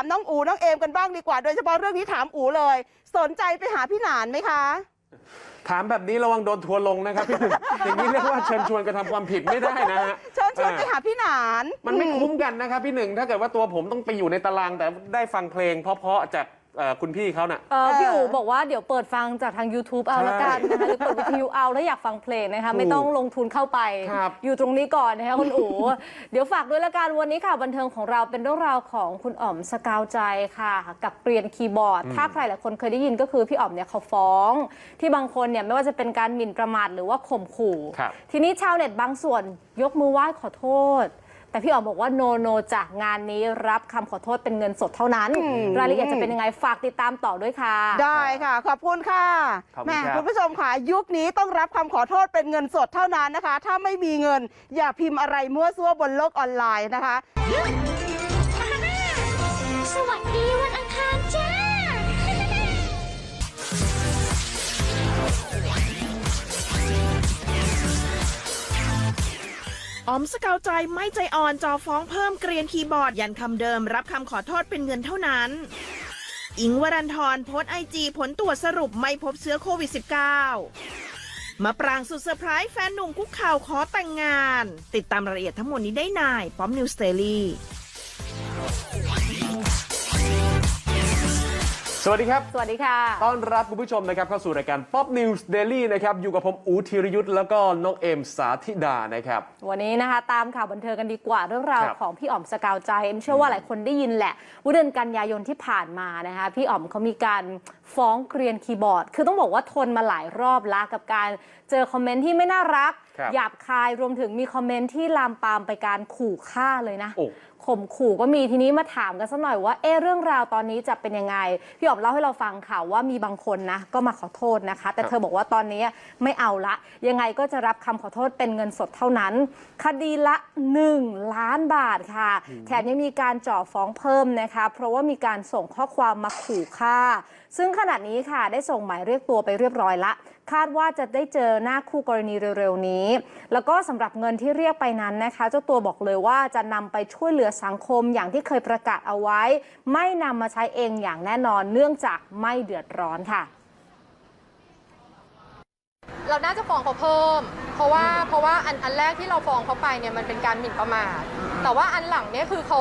ามน้องอูน้องเอมกันบ้างดีกว่า โดยเฉพาะเรื่องนี้ถามอูเลย สนใจไปหาพี่หนานไหมคะ ถามแบบนี้ระวังโดนทัวร์ลงนะครับพี่หนึ่งอย่างนี้เรียกว่าเชิญชวนกระทำความผิดไม่ได้นะฮะ เชิญชวนไปหาพี่หนานมันไม่คุ้มกันนะครับพี่หนึ่งถ้าเกิดว่าตัวผมต้องไปอยู่ในตารางแต่ได้ฟังเพลงเพราะๆจาก เอ่อคุณพี่เขาน่ะเออเออพี่อู๋บอกว่าเดี๋ยวเปิดฟังจากทาง YouTube เอาละกันนะคะหรือเปิดวิทยุเอาแล้วอยากฟังเพลงนะคะถูกไม่ต้องลงทุนเข้าไป ครับ อยู่ตรงนี้ก่อนนะคะคุณอู๋ เดี๋ยวฝากด้วยละกันวันนี้ค่ะบันเทิงของเราเป็นเรื่องราวของคุณอ๋อมสกาวใจค่ะ กับเกรียนคีย์บอร์ด ถ้าใครหลายคนเคยได้ยินก็คือพี่อ๋อมเนี่ยเขาฟ้อง ที่บางคนเนี่ยไม่ว่าจะเป็นการหมิ่นประมาทหรือว่าข่มขู่ ครับ ทีนี้ชาวเน็ตบางส่วนยกมือไหว้ขอโทษ แต่พี่อ๋อมบอกว่าโนโนจากงานนี้รับคำขอโทษเป็นเงินสดเท่านั้น อืม รายละเอียดจะเป็นยังไงฝากติดตามต่อด้วยค่ะ ได้ค่ะ ขอบคุณค่ะขอบคุณแหม่ครับ คุณผู้ชมค่ะยุคนี้ต้องรับคำขอโทษเป็นเงินสดเท่านั้นนะคะ ถ้าไม่มีเงิน อย่าพิมพ์อะไรมั่วซั่วบนโลกออนไลน์นะคะ สวัสดี อ๋อมสกาวใจไม่ใจอ่อนจอฟ้องเพิ่มเกรียนคีย์บอร์ด ยันคำเดิมรับคำขอโทษเป็นเงินเท่านั้น อิงวรันทรโพสไอจีผลตรวจสรุปไม่พบเชื้อโควิด -19 มาปรางสุดเซอร์ไพรส์แฟนหนุ่มคุกข่าวขอแต่งงาน ติดตามรายละเอียดทั้งหมดนี้ได้ในป้อมนิวสเตอรี่ สวัสดีครับ สวัสดีค่ะ ต้อนรับคุณผู้ชมนะครับเข้าสู่รายการ Pop News Daily นะครับ อยู่กับผมอูธีรยุทธ์แล้วก็น้องเอมสาธิดานะครับ วันนี้นะคะ ตามข่าวบันเทิงกันดีกว่าเรื่องราวครับของพี่อ๋อมสกาวใจ เอ็มเชื่อว่าหลายคนได้ยินแหละว่าเดือนกันยายนที่ผ่านมานะคะพี่อ๋อมเขามีการฟ้องเกรียนคีย์บอร์ด คือต้องบอกว่าทนมาหลายรอบละกับการเจอคอมเมนต์ที่ไม่น่ารักครับหยาบคายรวมถึงมีคอมเมนต์ที่ลามปามไปการขู่ฆ่าเลยนะโอ้ข่มขู่ก็มีทีนี้มาถามกันสักหน่อยว่าเอ๊ะเรื่องราวตอนนี้จะเป็นยังไงพี่อ๋อมเล่าให้เราฟังค่ะว่ามีบางคนนะก็มาขอโทษนะคะ แต่ครับเธอบอกว่าตอนนี้ไม่เอาละ ยังไงก็จะรับคำขอโทษเป็นเงินสดเท่านั้น คดีละ 1 ล้านบาทค่ะ แถมยังมีการจ่อฟ้องเพิ่มนะคะ เพราะว่ามีการส่งข้อความมาขู่ฆ่า ซึ่งขณะนี้ค่ะได้ส่งหมายเรียกตัวไปเรียบร้อยละ คาดว่าจะได้เจอหน้าคู่กรณีเร็วๆนี้ แล้วก็สำหรับเงินที่เรียกไปนั้นนะคะ เจ้าตัวบอกเลยว่าจะนำไปช่วยเหลือสังคมอย่างที่เคยประกาศเอาไว้ ไม่นำมาใช้เองอย่างแน่นอนเนื่องจากไม่เดือดร้อนค่ะ เราน่าจะฟ้องเขาเพิ่ม เพราะว่าเพราะว่าอันอันแรกที่เราฟ้องเขาไปเนี่ยมันเป็นการหมิ่นประมาทแต่ว่าอันหลังเนี่ยคือเขา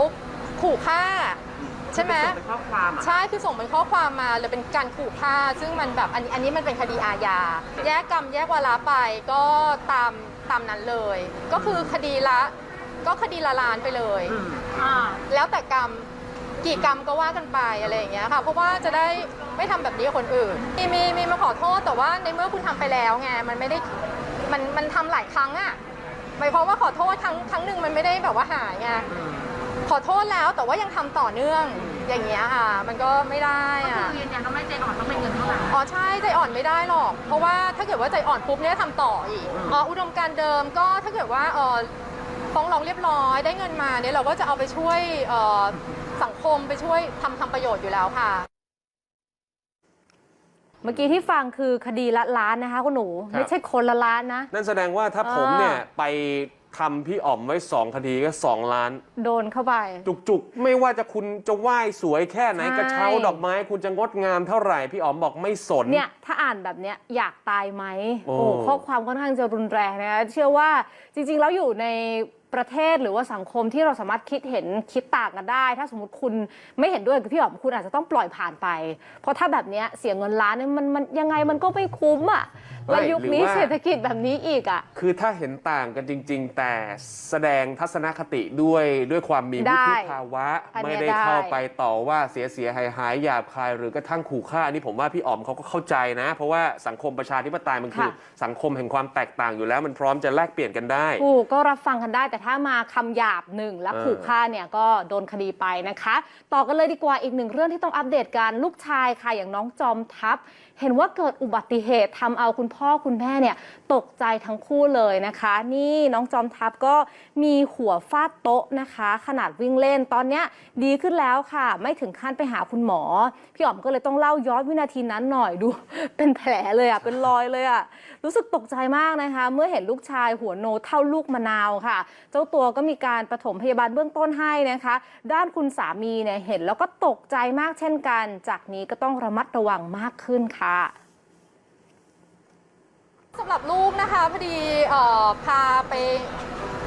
ขู่ฆ่า ใช่ไหมใช่คือส่งเป็นข้อความมาเลยเป็นการขู่ฆ่า ซึ่งมันแบบอันนี้อันนี้มันเป็นคดีอาญาแยกกรรมแยกวาระไปก็ตามตามนั้นเลย ก็คือคดีละก็คดีละล้านไปเลยแล้วแต่กรรมกี่กรรมก็ว่ากันไปอะไรอย่างเงี้ยค่ะเพราะว่าจะได้ไม่ทำแบบนี้กับคนอื่น มีมีมีมาขอโทษแต่ว่าในเมื่อคุณทำไปแล้วไงมันไม่ได้มันมันทำหลายครั้งอะหมายความว่าขอโทษครั้งครั้งหนึ่งมันไม่ได้แบบว่าหายไง ขอโทษแล้วแต่ว่ายังทำต่อเนื่องอย่างเงี้ยค่ะ มันก็ไม่ได้อะยืนยันว่าไม่ใจอ่อนต้องเป็นเงินเท่าไหร่อ๋อใช่ใจอ่อนไม่ได้หรอก เพราะว่าถ้าเกิดว่าใจอ่อนปุ๊บเนี่ยทำต่ออีกอ๋ออุดมการณ์เดิมก็ถ้าเกิดว่าเออฟ้องร้องเรียบร้อยได้เงินมาเนี่ยเราก็จะเอาไปช่วยเอ่อสังคมไปช่วยทำทำประโยชน์อยู่แล้วค่ะ เมื่อกี้ที่ฟังคือคดีละล้านนะคะคุณหนู ครับ ไม่ใช่คนละล้านนะ นั่นแสดงว่าถ้าผมอ่าเนี่ย ไป ทำพี่อ๋อมไว้2คดีก็2ล้าน โดนเข้าไป จุกๆ ไม่ว่าจะคุณจะไหว้สวยแค่ไหนใช่ กระเช้าดอกไม้ คุณจะงดงามเท่าไหร่ พี่อ๋อมบอกไม่สน เนี่ย ถ้าอ่านแบบเนี้ยอยากตายไหมโอ้โอ้ข้อความค่อนข้างจะรุนแรงนะคะเชื่อว่าจริงๆ แล้วอยู่ในประเทศหรือว่าสังคมที่เราสามารถคิดเห็นคิดต่างกันได้ ถ้าสมมติคุณไม่เห็นด้วยกับพี่หอมคุณอาจจะต้องปล่อยผ่านไป เพราะถ้าแบบเนี้ยเสียเงินล้านเนี่ยมันมันยังไงมันก็ไม่คุ้มอะ แล้วยุคนี้เศรษฐกิจแบบนี้อีกอะ คือถ้าเห็นต่างกันจริง ๆ แต่แสดงทัศนคติด้วยด้วยความมีวุได้ฒิภาวะอันเนี้ไม่ยได้ได้เข้าไปต่อว่าเสียเสียหายหายหยาบคาย หรือกระทั่งขู่ฆ่าอันนี่ผมว่าพี่อ๋อมเขาก็เข้าใจนะ เพราะว่าสังคมประชาธิปไตยมันคือ สังคมแห่งความแตกต่างอยู่แล้วมันพร้อมจะแลกเปลี่ยนกันได้ถูกก็รับฟังกันได้ แต่ถ้ามาคำหยาบหนึ่งและเออขู่ฆ่าเนี่ยก็โดนคดีไปนะคะ ต่อกันเลยดีกว่าอีกหนึ่งเรื่องที่ต้องอัปเดตกันลูกชายค่ะอย่างน้องจอมทัพ เห็นว่าเกิดอุบัติเหตุทำเอาคุณพ่อคุณแม่เนี่ยตกใจทั้งคู่เลยนะคะ นี่น้องจอมทัพก็มีหัวฟาดโต๊ะนะคะ ขนาดวิ่งเล่นตอนนี้ดีขึ้นแล้วค่ะ ไม่ถึงขั้นไปหาคุณหมอ พี่อ๋อมก็เลยต้องเล่าย้อนวินาทีนั้นหน่อยดู เป็นแผลเลยอะเป็นรอยเลยอะรู้สึกตกใจมากนะคะ เมื่อเห็นลูกชายหัวโนเท่าลูกมะนาวค่ะ เจ้าตัวก็มีการปฐมพยาบาลเบื้องต้นให้นะคะ ด้านคุณสามีเนี่ยเห็นแล้วก็ตกใจมากเช่นกัน จากนี้ก็ต้องระมัดระวังมากขึ้นค่ะสำหรับลูกนะคะพอดีออพาไป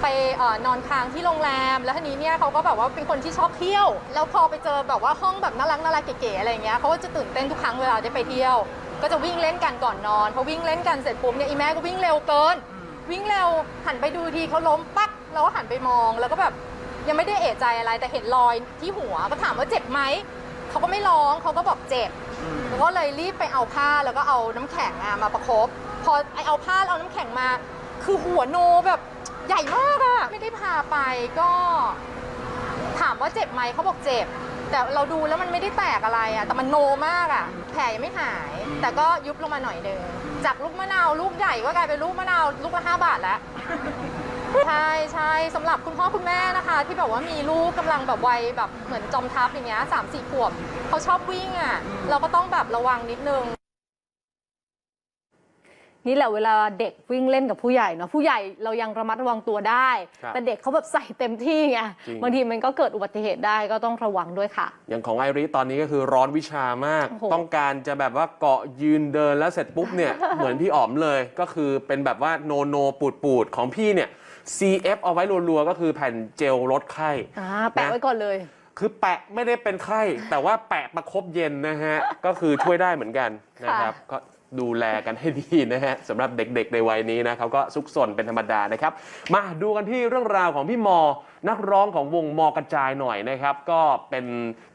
ไปออนอนค้างที่โรงแรม แล้วทีนี้เนี่ยเขาก็แบบว่าเป็นคนที่ชอบเที่ยว แล้วพอไปเจอแบบว่าห้องแบบน่ารักน่ารักเก๋ๆอะไรอย่างเงี้ยเขาก็จะตื่นเต้นทุกครั้งเวลาได้ไปเที่ยว ก็จะวิ่งเล่นกันก่อนนอนพอวิ่งเล่นกันเสร็จปุ๊บเนี่ยอีแม่ก็วิ่งเร็วเกิน วิ่งเร็วหันไปดูทีเขาล้มปักเราก็หันไปมองแล้วก็แบบยังไม่ได้เอะใจอะไรแต่เห็นรอยที่หัวก็ถามว่าเจ็บไหม เขาก็ไม่ร้องเขาก็บอกเจ็บแล้วก็เลยรีบไปเอาผ้าแล้วก็เอาน้ำแข็งอะมาประคบ พอไอเอาผ้าแล้วเอาน้ำแข็งมา คือหัวโนแบบใหญ่มากอะไม่ได้พาไปก็ ถามว่าเจ็บไหมเขาบอกเจ็บ แต่เราดูแล้วมันไม่ได้แตกอะไรอะแต่มันโนมากอะแผลยังไม่หาย แต่ก็ยุบลงมาหน่อยหนึงจากลูกมะนาวลูกใหญ่ก็กลายเป็นลูกมะนาวลูกละห้าบาทแล้ว ใช่ใช่สำหรับคุณพ่อคุณแม่นะคะ ที่แบบว่ามีลูกกำลังแบบวัยแบบเหมือนจอมทัพอย่างเงี้ยสามสี่ขวบเขาชอบวิ่งอะ เราก็ต้องแบบระวังนิดนึง นี่แหละเวลาเด็กวิ่งเล่นกับผู้ใหญ่เนาะผู้ใหญ่เรายังระมัดระวังตัวได้ ครับแต่เด็กเขาแบบใส่เต็มที่ไงจริง บางทีมันก็เกิดอุบัติเหตุได้ก็ต้องระวังด้วยค่ะ อย่างของไอริตอนนี้ก็คือร้อนวิชามาก โอ้โห ต้องการจะแบบว่าเกาะยืนเดินแล้วเสร็จปุ๊บเนี่ย เหมือนพี่อ๋อมเลยก็คือเป็นแบบว่าโนโนปูดปูดๆของพี่เนี่ย CF เอาไว้รัวๆก็คือแผ่นเจลลดไข้อ่าแปะไว้ก่อนเลย คือแปะไม่ได้เป็นไข้ แต่ว่าแปะประคบเย็นนะฮะ ก็คือช่วยได้เหมือนกันนะครับก็ ดูแลกันให้ดีนะฮะสำหรับเด็กๆในวัยนี้นะเขาก็ซุกซนเป็นธรรมดานะครับ มาดูกันที่เรื่องราวของพี่มอ นักร้องของวงมอกระจายหน่อยนะครับ ก็เป็น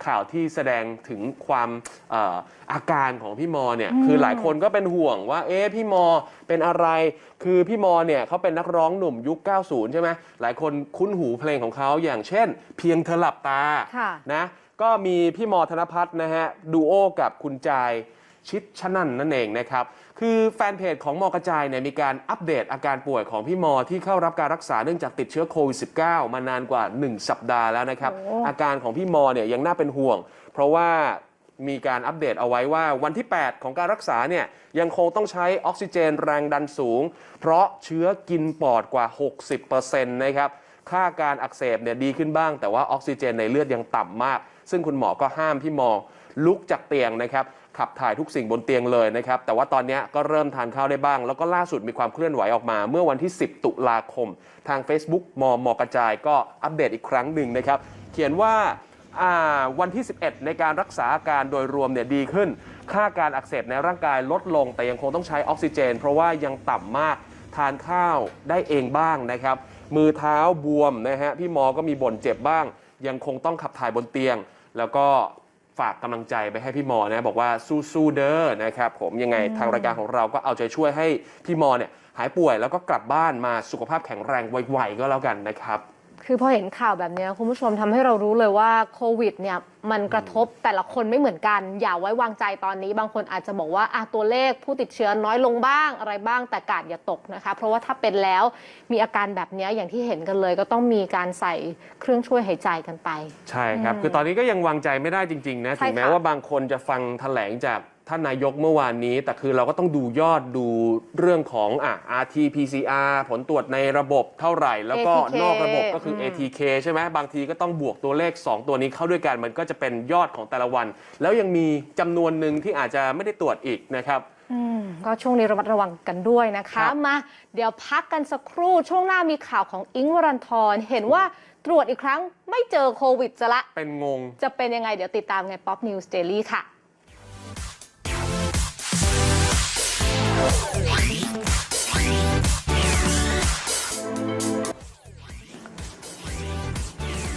ข่าวที่แสดงถึงความเอ่ออาการของพี่มอเนี่ยคือหลายคนก็เป็นห่วงว่า เอ๊ะพี่มอเป็นอะไรคือพี่มอเนี่ยเขาเป็นนักร้องหนุ่มยุค 90 ใช่ไหมหลายคนคุ้นหูเพลงของเขาอย่างเช่น เพียงเธอหลับตาค่ะ นะก็มีพี่มอธนพัฒน์นะฮะดูโอกับคุณจาย ชิดชนันนั่นเองนะครับ คือแฟนเพจของมอกระจายเนี่ยมีการอัปเดตอาการป่วยของพี่มอที่เข้ารับการรักษาเนื่องจากติดเชื้อโควิด -19 มานานกว่า 1 สัปดาห์แล้วนะครับโอ้อาการของพี่มอเนี่ยยังน่าเป็นห่วง เพราะว่ามีการอัปเดตเอาไว้ว่าวันที่ 8 ของการรักษาเนี่ยยังคงต้องใช้ออกซิเจนแรงดันสูง เพราะเชื้อกินปอดกว่า 60%นะครับค่าการอักเสบเนี่ยดีขึ้นบ้าง แต่ว่าออกซิเจนในเลือดยังต่ำมาก ซึ่งคุณหมอก็ห้ามพี่มอลุกจากเตียงนะครับ ขับถ่ายทุกสิ่งบนเตียงเลยนะครับ แต่ว่าตอนนี้ก็เริ่มทานข้าวได้บ้าง แล้วก็ล่าสุดมีความเคลื่อนไหวออกมา เมื่อวันที่ 10 ตุลาคม ทาง Facebook มอมอกระจายก็อัปเดตอีกครั้งหนึ่งนะครับ เขียนว่าวันที่ 11 ในการรักษาอาการโดยรวมเนี่ยดีขึ้น ค่าการอักเสบในร่างกายลดลง แต่ยังคงต้องใช้ออกซิเจน เพราะว่ายังต่ำมากทานข้าวได้เองบ้างนะครับ มือเท้าบวมนะฮะพี่มอก็มีบ่นเจ็บบ้าง ยังคงต้องขับถ่ายบนเตียง แล้วก็ ฝากกำลังใจไปให้พี่หมอนะบอกว่าสู้ๆเด้อนะครับผมยังไงทางรายการของเราก็เอาใจช่วยให้พี่หมอเนี่ยหายป่วยแล้วก็กลับบ้านมาสุขภาพแข็งแรงไวๆก็แล้วกันนะครับ คือพอเห็นข่าวแบบเนี้ยคุณผู้ชมทำให้เรารู้เลยว่าโควิดเนี่ยมันกระทบแต่ละคนไม่เหมือนกัน อย่าไว้วางใจตอนนี้ บางคนอาจจะบอกว่าอะตัวเลขผู้ติดเชื้อน้อยลงบ้างอะไรบ้างแต่กาดอย่าตกนะคะ เพราะว่าถ้าเป็นแล้วมีอาการแบบเนี้ยอย่างที่เห็นกันเลย ก็ต้องมีการใส่เครื่องช่วยหายใจกันไป ใช่ครับ คือตอนนี้ก็ยังวางใจไม่ได้จริงๆนะใช่ถึงแม้ค่ะว่าบางคนจะฟังแถลงจาก ท่านนายกเมื่อวานนี้ แต่คือเราก็ต้องดูยอดดูเรื่องของอะ RT PCR ผลตรวจในระบบเท่าไหร่ แล้วก็ ATK นอกระบบก็คืออม ATK ใช่ไหมบางทีก็ต้องบวกตัวเลข 2 ตัวนี้เข้าด้วยกัน มันก็จะเป็นยอดของแต่ละวัน แล้วยังมีจำนวนหนึ่งที่อาจจะไม่ได้ตรวจอีกนะครับ อืมก็ช่วงนี้ระมัดระวังกันด้วยนะครัคะบมา เดี๋ยวพักกันสักครู่ช่วงหน้ามีข่าวของอิงค์วรันทรเห็นว่าตรวจอีกครั้งไม่เจอโควิดจะละ เป็นงง จะเป็นยังไงเดี๋ยวติดตามไง Pop News Daily ค่ะ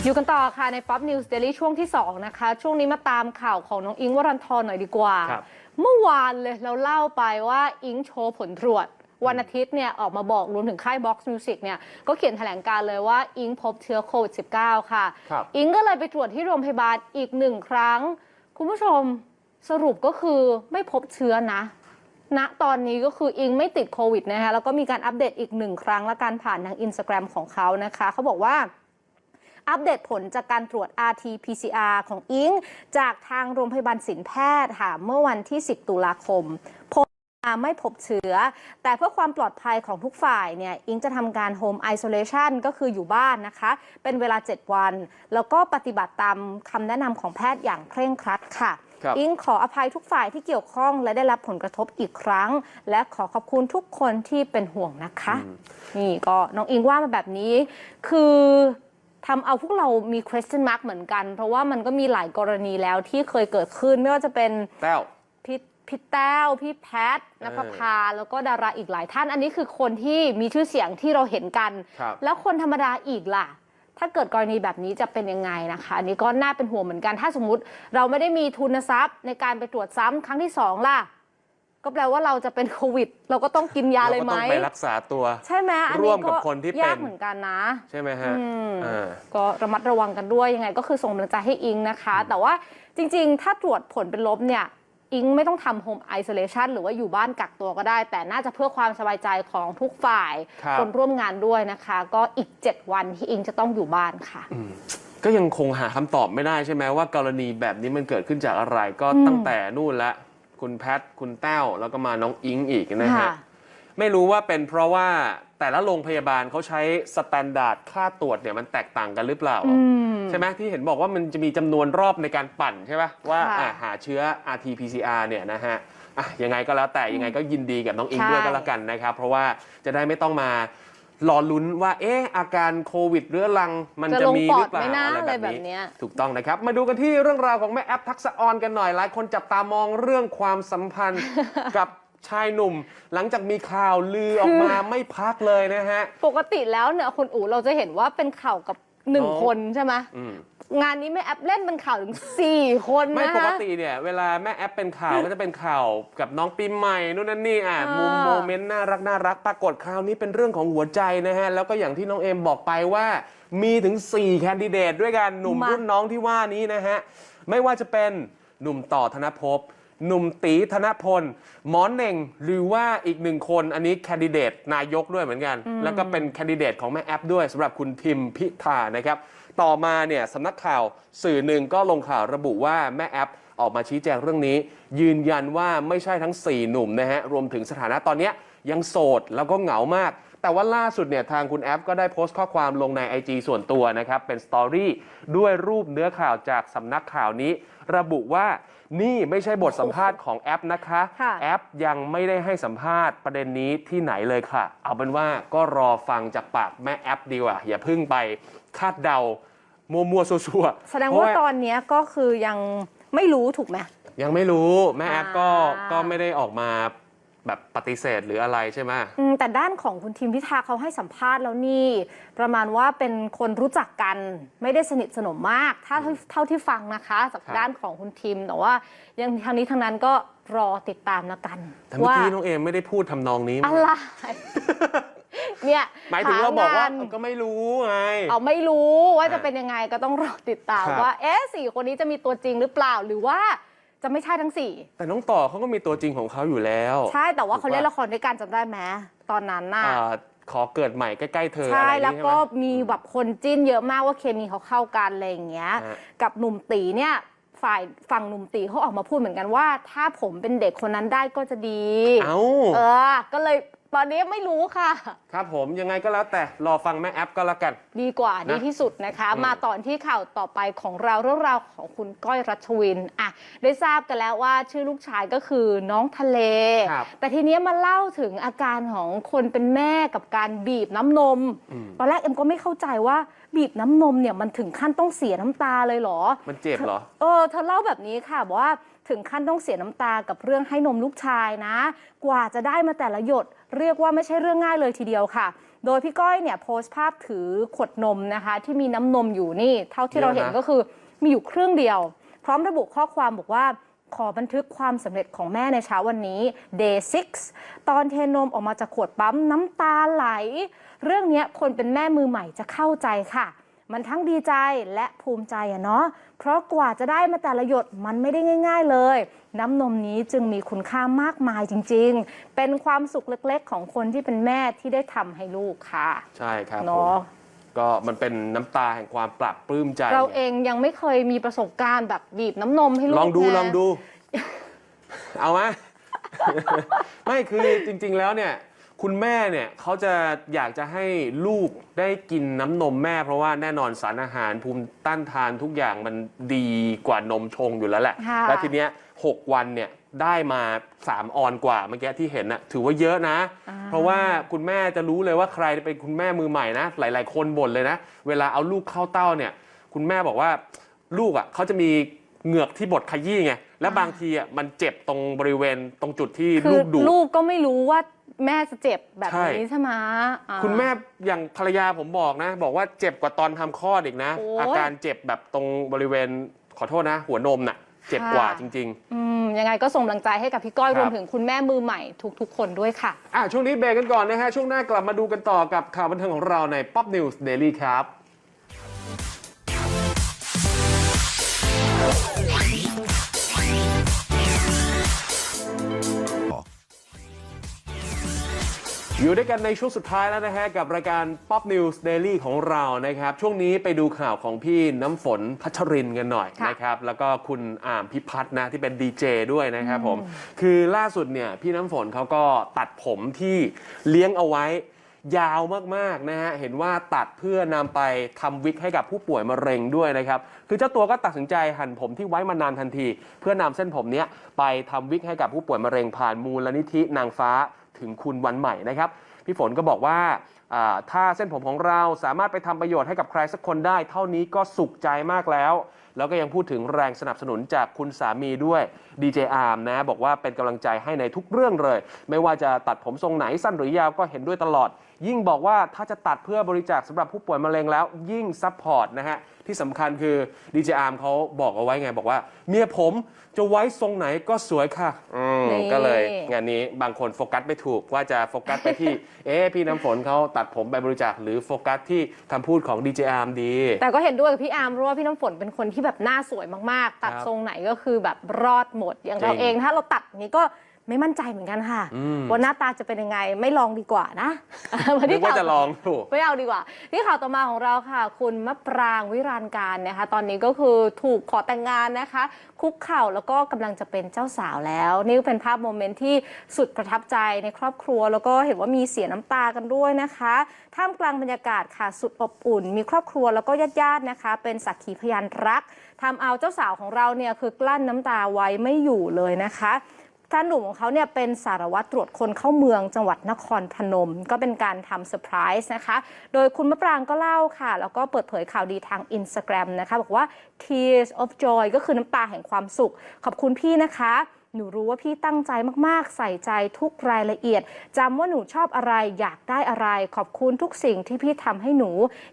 อยู่กันต่อค่ะใน Pop News Daily ช่วงที่ 2 นะคะ ช่วงนี้มาตามข่าวของน้องอิงค์วรันทรหน่อยดีกว่าครับเมื่อวานเลยเราเล่าไปว่าอิงค์โชว์ผลตรวจ วันอาทิตย์เนี่ยออกมาบอกรวมถึงค่าย Box Music เนี่ยก็เขียนแถลงการเลยว่าอิงค์พบเชื้อโควิด -19 ค่ะครับอิงก็เลยไปตรวจที่โรงพยาบาลอีกหนึ่งครั้ง คุณผู้ชมสรุปก็คือไม่พบเชื้อนะณตอนนี้ก็คืออิงไม่ติดโควิดนะคะแล้วก็มีการอัปเดตอีกหนึ่งครั้งและการผ่านทางอินสตาแกรมของเขานะคะเขาบอกว่า อัปเดตผลจากการตรวจ RT PCR ของอิง จากทางโรงพยาบาลศิลแพทย์ค่ะเมื่อวันที่ 10 ตุลาคมผลออกมาไม่พบเชื้อ แต่เพื่อความปลอดภัยของทุกฝ่ายเนี่ยอิงจะทำการ Home Isolation ก็คืออยู่บ้านนะคะ เป็นเวลา 7 วัน แล้วก็ปฏิบัติตามคำแนะนำของแพทย์อย่างเคร่งครัดค่ะครับอิงขออภัยทุกฝ่ายที่เกี่ยวข้องและได้รับผลกระทบอีกครั้ง และขอขอบคุณทุกคนที่เป็นห่วงนะคะ นี่ก็น้องอิงว่ามาแบบนี้ คือ ทำเอาพวกเรามี question mark เหมือนกัน เพราะว่ามันก็มีหลายกรณีแล้วที่เคยเกิดขึ้นไม่ว่าจะเป็นแต้ว พี่พี่แต้ว พี่แพทนภพาแล้วก็ดาราอีกหลายท่าน อันนี้คือคนที่มีชื่อเสียงที่เราเห็นกัน ครับ แล้วคนธรรมดาอีกล่ะ ถ้าเกิดกรณีแบบนี้จะเป็นยังไงนะคะ อันนี้ก็น่าเป็นห่วงเหมือนกัน ถ้าสมมุติเราไม่ได้มีทุนทรัพย์ในการไปตรวจซ้ำครั้งที่สองล่ะ ก็แปลว่าเราจะเป็นโควิด เราก็ต้องกินยาเราเลยก็ไหมต้องไปรักษาตัว ใช่ไหมอันร่นี้วมกับคนที่เป็น ยากเหมือนกันนะ ใช่ไหมฮะอืมอ่า ก็ระมัดระวังกันด้วยยังไง ก็คือส่งกำลังใจให้อิงนะคะ แต่ว่าจริงๆ ถ้าตรวจผลเป็นลบเนี่ย อิงไม่ต้องทำโฮมไอโซเลชันหรือว่าอยู่บ้านกักตัวก็ได้ แต่น่าจะเพื่อความสบายใจของทุกฝ่ายครับ นร่วมงานด้วยนะคะ ก็อีก 7 วันที่อิงจะต้องอยู่บ้านค่ะ ก็ยังคงหาคำตอบไม่ได้ใช่ไหมว่ากรณีแบบนี้มันเกิดขึ้นจากอะไรก็อืมตั้งแต่นู่นละ คุณแพท คุณแต้ว แล้วก็มาน้องอิงอีกนะฮะ ค่ะ ไม่รู้ว่าเป็นเพราะว่าแต่ละโรงพยาบาลเขาใช้สแตนดาร์ดค่าตรวจเนี่ยมันแตกต่างกันหรือเปล่า อืม ใช่ไหมที่เห็นบอกว่ามันจะมีจำนวนรอบในการปั่นใช่ไหมว่าค่ะอะหาเชื้อ RT-PCR เนี่ยนะฮะอะยังไงก็แล้วแต่ยังไงก็ยินดีกับน้องอิงใช่ ด้วยก็แล้วกันนะครับ เพราะว่าจะได้ไม่ต้องมา รอลุ้นว่าเอ๊ะอาการโควิดเรื้อรังมันจะจะลงมีปอหรืดอเปล่าไหมนะอะไรอะไรแบแบบบนี้เนี้ย ถูกต้องนะครับ มาดูกันที่เรื่องราวของแม่แอปทักษะออนกันหน่อยหลายคนจับตามองเรื่องความสัมพันธ์ กับชายหนุ่ม หลังจากมีข่าวลือออกมาไม่พักเลยนะฮะ ปกติแล้วเนี่ยคุณอู๋เราจะเห็นว่าเป็นข่าวกับหนึ่งน้องคนใช่ไหมอืม งานนี้ไม่แอปเล่นเป็นข่าวถึงสี่คนไม่นะปกคะ ติเนี่ยเวลาแม่แอปเป็นข่าวก็จะเป็นข่าวกับน้องปีใหม่นู่นนั่นนี่อะอ่ามุมุมโมเมนต์น่ารักน่ารักปรากฏคราวนี้เป็นเรื่องของหัวใจนะฮะ แล้วก็อย่างที่น้องเอมบอกไปว่า มีถึง 4 แคนดิเดตด้วยกันหนุ่มมารุ่นน้องที่ว่านี้นะฮะ ไม่ว่าจะเป็นหนุ่มต่อธนภพหนุ่มตีธนพล หมอนเน่งหรือว่าอีกหนึ่งคนอันนี้แคนดิเดตนายกด้วยเหมือนกัน แล้วก็เป็นแคนดิเดตของแม่แอปด้วยสำหรับคุณทิมพิธานะครับ ต่อมาเนี่ยสำนักข่าวสื่อหนึ่งก็ลงข่าวระบุว่าแม่แอปออกมาชี้แจงเรื่องนี้ ยืนยันว่าไม่ใช่ทั้ง 4 หนุ่มนะฮะรวมถึงสถานะตอนเนี้ยยังโสดแล้วก็เหงามาก แต่ว่าล่าสุดเนี่ยทางคุณแอปก็ได้โพสต์ข้อความลงใน IG ส่วนตัวนะครับ เป็นสตอรี่ด้วยรูปเนื้อข่าวจากสำนักข่าวนี้ ระบุว่านี่ไม่ใช่บทสัมภาษณ์ของแอปนะคะค่ะแอปยังไม่ได้ให้สัมภาษณ์ประเด็นนี้ที่ไหนเลยค่ะ เอาเป็นว่าก็รอฟังจากปากแม่แอปดีกว่า อย่าเพิ่งไป คาดเดา มัวมัวๆซัวๆแสดงเพระว่าตอนเนี้ยก็คือยังไม่รู้ถูกไหม ยังไม่รู้แม่แอปก็อ่า ก็ไม่ได้ออกมาแบบปฏิเสธหรืออะไรใช่ไหม อืมแต่ด้านของคุณทิมพิธาเขาให้สัมภาษณ์แล้วนี่ ประมาณว่าเป็นคนรู้จักกันไม่ได้สนิทสนมมาก ถ้าเท่าเท่าที่ฟังนะคะจากครับ ด้านของคุณทิม แต่ว่ายังทางนี้ทางนั้นก็รอติดตามแล้วกันแต่เมื่อว่ากี้น้องเอมไม่ได้พูดทำนองนี้อะไร เนี่ยหมายถึงว่าบอกว่าหงนก็ไม่รู้ไงเอาไม่รู้ว่าจะอะเป็นยังไงก็ต้องรอติดตามครับว่า เอ๊ะสี่คนนี้จะมีตัวจริงหรือเปล่าหรือว่าจะไม่ใช่ทั้งสี่แต่น้องต่อเขาก็มีตัวจริงของเขาอยู่แล้ว ใช่แต่ว่าเขาถูกปะเล่นละครด้วยกันจำได้ไหมตอนนั้นน่ะอ่าขอเกิดใหม่ใกล้ๆเธอใช่อะไรอย่างแล้วนี้ก็ใช่ไหมมีแบบคนจิ้นเยอะมากว่าเคมีเขาเข้ากันอะไรอย่างเงี้ยฮะกับหนุ่มตีเนี่ยฝ่ายฝั่งหนุ่มตีเขาออกมาพูดเหมือนกันว่า ถ้าผมเป็นเด็กคนนั้นได้ก็จะดี เอ้าเออก็เลย ตอนนี้ไม่รู้ค่ะ ครับผมยังไงก็แล้วแต่รอฟังแม่แอปก็แล้วกัน ดีกว่านะดีที่สุดนะคะอืมมาตอนที่ข่าวต่อไปของเราเรื่องราวของคุณก้อยรัชวินอะได้ทราบกันแล้วว่าชื่อลูกชายก็คือน้องทะเล ครับแต่ทีเนี้ยมาเล่าถึงอาการของคนเป็นแม่กับการบีบน้ำนม อืม ตอนแรกเอ็มก็ไม่เข้าใจว่าบีบน้ำนมเนี่ยมันถึงขั้นต้องเสียน้ำตาเลยเหรอ มันเจ็บเหรอ เออเธอเล่าแบบนี้ค่ะบอกว่า ถึงขั้นต้องเสียน้ำตากับเรื่องให้นมลูกชายนะ กว่าจะได้มาแต่ละหยด เรียกว่าไม่ใช่เรื่องง่ายเลยทีเดียวค่ะ โดยพี่ก้อยเนี่ยโพสต์ภาพถือขวดนมนะคะ ที่มีน้ำนมอยู่นี่ เท่าที่เราเห็นเยอะนะก็คือมีอยู่ครึ่งเดียว พร้อมระบุข้อความบอกว่าขอบันทึกความสำเร็จของแม่ในเช้าวันนี้ day 6 ตอนเทนมออกมาจากขวดปั๊มน้ำตาไหล เรื่องเนี้ยคนเป็นแม่มือใหม่จะเข้าใจค่ะ มันทั้งดีใจและภูมิใจอะเนาะ เพราะกว่าจะได้มาแต่ละหยดมันไม่ได้ง่าย ๆเลย น้ำนมนี้จึงมีคุณค่ามากมายจริง ๆ เป็นความสุขเล็กๆ ของคนที่เป็นแม่ที่ได้ทำให้ลูกค่ะ ใช่ครับผมเนาะ ก็มันเป็นน้ำตาแห่งความปรับปลื้มใจเราเองยังไม่เคยมีประสบการณ์แบบบีบน้ำนมให้ลูกลองดูนะ ลองดู เอาไหม ไม่คือจริง ๆ แล้วเนี่ย คุณแม่เนี่ยเขาจะอยากจะให้ลูกได้กินน้ำนมแม่ เพราะว่าแน่นอนสารอาหารภูมิต้านทานทุกอย่างมันดีกว่านมชงอยู่แล้วแหละ ค่ะ แล้วทีเนี้ยหกวันเนี่ยได้มา 3 ออนกว่าเมื่อกี้ที่เห็นน่ะถือว่าเยอะนะเพราะว่าคุณแม่จะรู้เลยว่าใครเป็นคุณแม่มือใหม่นะ หลาย ๆ คนบ่นเลยนะ เวลาเอาลูกเข้าเต้าเนี่ย คุณแม่บอกว่าลูกอะเขาจะมีเหงือกที่บดขยี้ไง และบางทีอะมันเจ็บตรงบริเวณตรงจุดที่คืลูอกดูด ลูกก็ไม่รู้ว่า แม่จะเจ็บแบบใช่นี้ใช่ไหมอ่า คุณแม่อย่างภรรยาผมบอกนะ บอกว่าเจ็บกว่าตอนทำคลอดอีกนะ โอ้ยอาการเจ็บแบบตรงบริเวณขอโทษนะ หัวนมน่ะ เจ็บกว่าค่ะ จริง อืมยังไงก็ส่งกำลังใจให้กับพี่ก้อยครับ รวมถึงคุณแม่มือใหม่ทุกๆ คนด้วยค่ะ ๆ อะ ช่วงนี้เบรกกันก่อนนะฮะ ช่วงหน้ากลับมาดูกันต่อกับข่าวบันเทิงของเราใน Pop News Daily ครับ อยู่ด้วยกันในช่วงสุดท้ายแล้วนะฮะ กับรายการ Pop News Daily ของเรานะครับ ช่วงนี้ไปดูข่าวของพี่น้ำฝนพัชรินกันหน่อยค่ะนะครับ แล้วก็คุณอ่ามพิพัฒน์นะ ที่เป็นดีเจด้วยนะครับผม คือล่าสุดเนี่ยพี่น้ำฝนเขาก็ตัดผมที่เลี้ยงเอาไว้ยาวมากๆนะฮะ เห็นว่าตัดเพื่อนำไปทำวิกให้กับผู้ป่วยมะเร็งด้วยนะครับ คือเจ้าตัวก็ตัดสินใจหั่นผมที่ไว้มานานทันที เพื่อนำเส้นผมเนี้ยไปทำวิกให้กับผู้ป่วยมะเร็งผ่านมูลนิธินางฟ้า ถึงคุณวันใหม่นะครับ พี่ฝนก็บอกว่าถ้าเส้นผมของเราสามารถไปทำประโยชน์ให้กับใครสักคนได้ เท่านี้ก็สุขใจมากแล้ว แล้วก็ยังพูดถึงแรงสนับสนุนจากคุณสามีด้วยดีเจอาร์มนะ บอกว่าเป็นกำลังใจให้ในทุกเรื่องเลย ไม่ว่าจะตัดผมทรงไหนสั้นหรือยาวก็เห็นด้วยตลอด ยิ่งบอกว่าถ้าจะตัดเพื่อบริจาคสำหรับผู้ป่วยมะเร็งแล้ว ยิ่งซัพพอร์ตนะฮะ ที่สำคัญคือดีเจอาร์มเขาบอกเอาไว้ไง บอกว่า เมียผมจะไว้ทรงไหนก็สวยค่ะ อืมนี่ก็เลยงานนี้บางคนโฟกัสไม่ถูกว่าจะโฟกัสไปที่ เอ๊ะพี่น้ำฝนเขาตัดผมไปบริจาคหรือโฟกัสที่คำพูดของดีเจอาร์มดี แต่ก็เห็นด้วยกับพี่อาร์มเพราะว่าพี่น้ำฝนเป็นคนที่แบบหน้าสวยมากๆ ตัดครับทรงไหนก็คือแบบรอดหมดอย่างเราจริงเองถ้าเราตัดอย่างนี้ก็ ไม่มั่นใจเหมือนกันค่ะอืมว่าหน้าตาจะเป็นยังไงไม่ลองดีกว่านะมานึที่กว่าข่จะลองถูกไม่เอาดีกว่าที่ข่าวต่อมาของเราค่ะ คุณมะปรางวิรานการนะคะ ตอนนี้ก็คือถูกขอแต่งงานนะคะ คุกเข่าแล้วก็กำลังจะเป็นเจ้าสาวแล้ว นี่เป็นภาพโมเมนต์ที่สุดประทับใจในครอบครัว แล้วก็เห็นว่ามีเสียน้ำตากันด้วยนะคะ ท่ามกลางบรรยากาศค่ะสุดอบอุ่น มีครอบครัวแล้วก็ญาติๆนะคะ เป็นสักขีพยานรักทำเอาเจ้าสาวของเราเนี่ยคือกลั้นน้ำตาไว้ไม่อยู่เลยนะคะ ท่านหนุ่มของเขาเนี่ยเป็นสารวัตรตรวจคนเข้าเมืองจังหวัดนครพนม ก็เป็นการทำเซอร์ไพรส์นะคะ โดยคุณมะปรางก็เล่าค่ะ แล้วก็เปิดเผยข่าวดีทาง Instagram นะคะ บอกว่า tears of joy ก็คือน้ำตาแห่งความสุข ขอบคุณพี่นะคะหนูรู้ว่าพี่ตั้งใจมากๆ ใส่ใจทุกรายละเอียดจำว่าหนูชอบอะไรอยากได้อะไร ขอบคุณทุกสิ่งที่พี่ทำให้หนู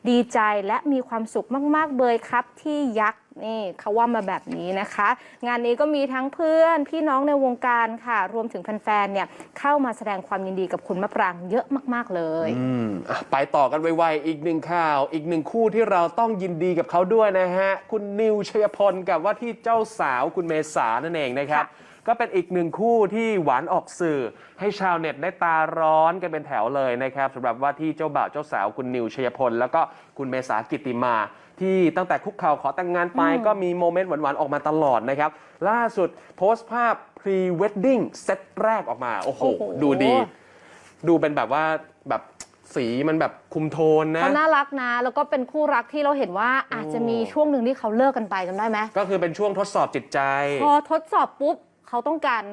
ดีใจและมีความสุขมาก ๆเลยครับที่ยักษ์ นี่เขาว่ามาแบบนี้นะคะ งานนี้ก็มีทั้งเพื่อนพี่น้องในวงการค่ะ รวมถึงแฟนๆเนี่ยเข้ามาแสดงความยินดีกับคุณมะปรางเยอะมากๆเลย อืมอะไปต่อกันไวๆอีกหนึ่งข่าว อีกหนึ่งคู่ที่เราต้องยินดีกับเขาด้วยนะฮะ คุณนิวชัยพลกับว่าที่เจ้าสาวคุณเมษานั่นเองนะครับ ก็เป็นอีกหนึ่งคู่ที่หวานออกสื่อ ให้ชาวเน็ตได้ตาร้อนกันเป็นแถวเลยนะครับสำหรับว่าที่เจ้าบ่าวเจ้าสาวคุณนิวชัยพล แล้วก็คุณเมษากิติมา ที่ตั้งแต่คุกเข่าขอแต่งงานไป ก็มีโมเมนต์หวานๆออกมาตลอดนะครับ ล่าสุดโพสต์ภาพ pre wedding เซตแรกออกมา โอ้โห โอ้โห ดูดี ดูเป็นแบบว่าแบบสีมันแบบคุมโทนนะ เขาน่ารักนะ แล้วก็เป็นคู่รักที่เราเห็นว่าอาจจะมีช่วงหนึ่งที่เขาเลิกกันไปจำได้ไหมก็คือเป็นช่วงทดสอบจิตใจ พอทดสอบปุ๊บ เขาต้องการ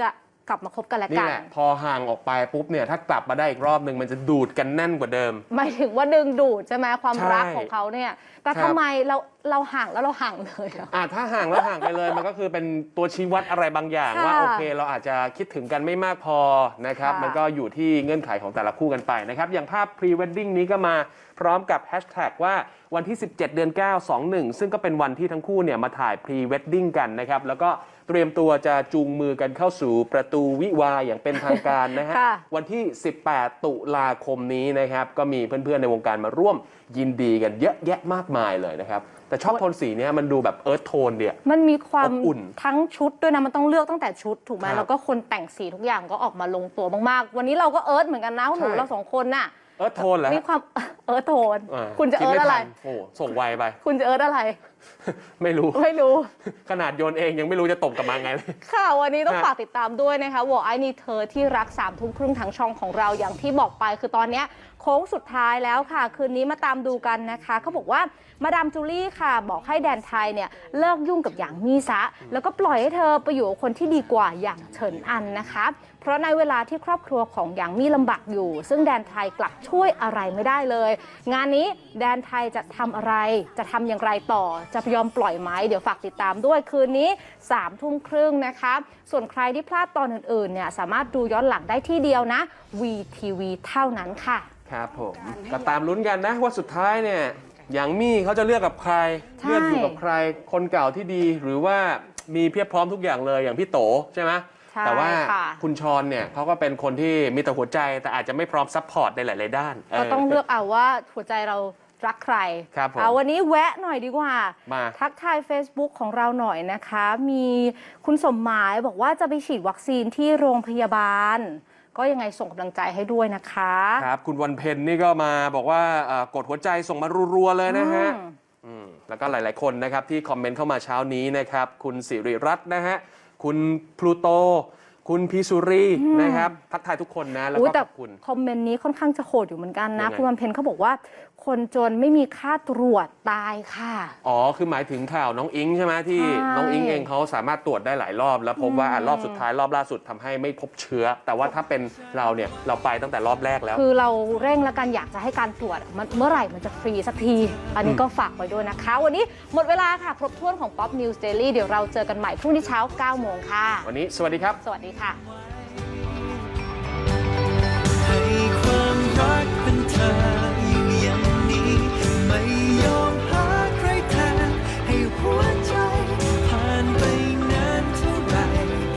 จะกลับมาคบกันและนี่กัน แหละ พอห่างออกไปปุ๊บเนี่ยถ้ากลับมาได้อีกรอบหนึ่งมันจะดูดกันแน่นกว่าเดิม หมายถึงว่าดึงดูดใช่ไหมความใช่รักของเขาเนี่ย แต่ครัทำบไมเราเราห่างแล้วเราห่างเลยอะ อะถ้าห่างแล้วห่างไปเลย มันก็คือเป็นตัวชี้วัดอะไรบางอย่างค่ะว่าโอเคเราอาจจะคิดถึงกันไม่มากพอนะครับ ค่ะ มันก็อยู่ที่เงื่อนไขของแต่ละคู่กันไปนะครับ อย่างภาพ pre wedding นี้ก็มาพร้อมกับแฮชแท็กว่าวันที่ 17 เดือน 9 21 ซึ่งก็เป็นวันที่ทั้งคู่เนี่ยมาถ่าย pre wedding กันนะครับ แล้วก็เตรียมตัวจะจูงมือกันเข้าสู่ประตูวิวาห์อย่างเป็นทางการนะฮะค่ะวันที่ 18 ตุลาคมนี้นะครับ ก็มีเพื่อนๆ ในวงการมาร่วมยินดีกันเยอะแยะมากมายเลยนะครับ แต่ชอบโทนสีเนี้ยมันดูแบบเอิร์ธโทนเดียมันมีความอบอุ่นทั้งชุดด้วยนะ มันต้องเลือกตั้งแต่ชุดถูกไหมครับแล้วก็คนแต่งสีทุกอย่างก็ออกมาลงตัวมากๆ วันนี้เราก็เอิร์ธเหมือนกันนะหนูใช่เราสองคนน่ะเอิร์ธโทนเหรอมีความเอิร์ธโทนอ่าคุณจะคิดเอิร์ธม่อะไรทันโอ้ส่งไวไป คุณจะเอิร์ธอะไร ไม่รู้ ไม่รู้ ขนาดโยนเองยังไม่รู้จะตบกลับมาไงเลย ค่ะ วันนี้ต้องฮะฝากติดตามด้วยนะคะวอไอนีเธอที่รักสามทุ่มครึ่งทางช่องของเราอย่างที่บอกไป คือตอนเนี้ยโค้งสุดท้ายแล้วค่ะ คืนนี้มาตามดูกันนะคะเขาบอกว่ามาดามจูลี่ค่ะ บอกให้แดนไทยเนี่ยเลิกยุ่งกับอย่างมี่ซะ แล้วก็ปล่อยให้เธอไปอยู่กับคนที่ดีกว่าอย่างเฉินอันนะคะ เพราะในเวลาที่ครอบครัวของหยางมี่ลำบากอยู่ ซึ่งแดนไทยกลับช่วยอะไรไม่ได้เลย งานนี้แดนไทยจะทำอะไรจะทำอย่างไรต่อ จะยอมปล่อยไหมเดี๋ยวฝากติดตามด้วยคืนนี้3ามทุ่มครึ่งนะคะส่วนใครที่พลาดตอนอื่นๆเนี่ยสามารถดูย้อนหลังได้ที่เดียวนะ VTV เท่านั้นค่ะ ครับผมก็ตามลุ้นกันนะว่าสุดท้ายเนี่ยอย่างมี่เขาจะเลือกกับใคร ใช่ เลือกอยู่กับใคร คนเก่าที่ดีหรือว่ามีเพียบพร้อมทุกอย่างเลยอย่างพี่โตใช่ไหม ใช่แต่ว่าค่ะ คุณชรเนี่ยเขาก็เป็นคนที่มีแต่หัวใจแต่อาจจะไม่พร้อมซัพพอร์ตในหลาย ๆ ด้านก็ต้องเลือกเอาว่าหัวใจเรารักใครครับผมเอาวันนี้แวะหน่อยดีกว่า มาทักทาย Facebook ของเราหน่อยนะคะ มีคุณสมหมายบอกว่าจะไปฉีดวัคซีนที่โรงพยาบาล ก็ยังไงส่งกำลังใจให้ด้วยนะคะ ครับ คุณวันเพ็ญนี่ก็มาบอกว่าเอ่อกดหัวใจส่งมารัว ๆ เลยนะฮะ อืมอืมแล้วก็หลาย ๆ คนนะครับที่คอมเมนต์เข้ามาเช้านี้นะครับ คุณสิริรัตน์นะฮะ คุณพลูโต คุณพีสุรีนะครับทักทายทุกคนนะแล้วอุ๊ก็ยแต่ขอบคุณคอมเมนต์นี้ค่อนข้างจะโหดอยู่เหมือนกันนะยังไงคุณวันเพ็ญเขาบอกว่า คนจนไม่มีค่าตรวจตายค่ะ อ๋อ คือหมายถึงข่าวน้องอิงใช่ไหมที่ใช่น้องอิงเองเขาสามารถตรวจได้หลายรอบ แล้วพบว่าอะรอบสุดท้ายรอบล่าสุดทำให้ไม่พบเชื้อ แต่ว่าถ้าเป็นเราเนี่ยเราไปตั้งแต่รอบแรกแล้ว คือเราเร่งแล้วกันอยากจะให้การตรวจมันเมื่อไหร่มันจะฟรีสักที อันนี้ก็ฝากไว้ด้วยนะคะ วันนี้หมดเวลาค่ะครบถ้วนของ Pop News Daily เดี๋ยวเราเจอกันใหม่พรุ่งนี้เช้า9โมงค่ะ วันนี้สวัสดีครับ สวัสดีค่ะให้ความรักเป็นเธออย่างนี้ไม่ยอม